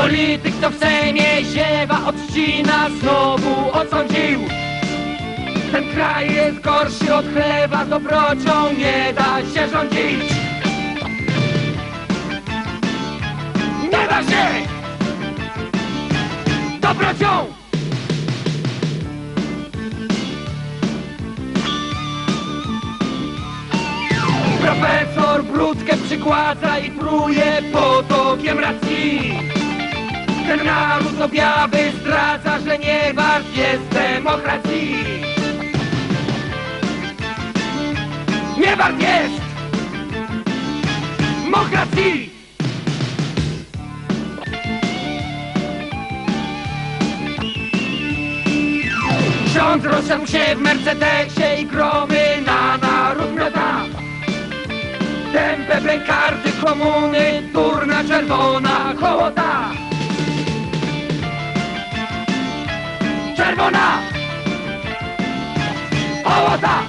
kto w Sejmie ziewa odcina Znowu osądził Ten kraj jest gorszy od chleba Dobrocią nie da się rządzić Nie da się! Dobrocią! Profesor brudkę przykłada i pruje potokiem racji naród objawy zdradza, że nie wart jest demokracji. Nie wart jest demokracji. Ksiądz rozsiadł się w Mercedesie i gromy na naród miota. Tępe bękarty komuny, turna czerwona hołota Czerwona hołota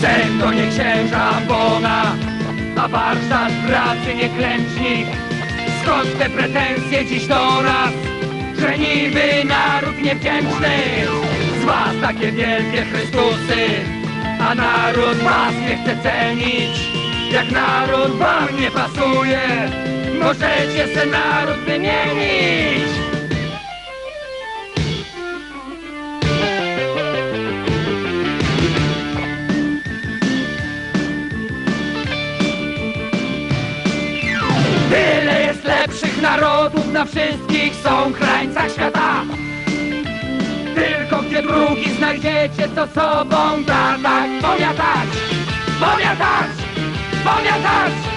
Sen to nie księża Bona, a warsztat pracy nie klęcznik Skąd te pretensje dziś do nas, że niby naród niewdzięczny Z was takie wielkie Chrystusy, a naród was nie chce cenić. Jak naród wam nie pasuje, możecie se naród wymienić narodów na wszystkich są krańcach świata Tylko gdzie drugi znajdziecie co sobą da tak! Pomiatać! Pomiatać! Pomiatać!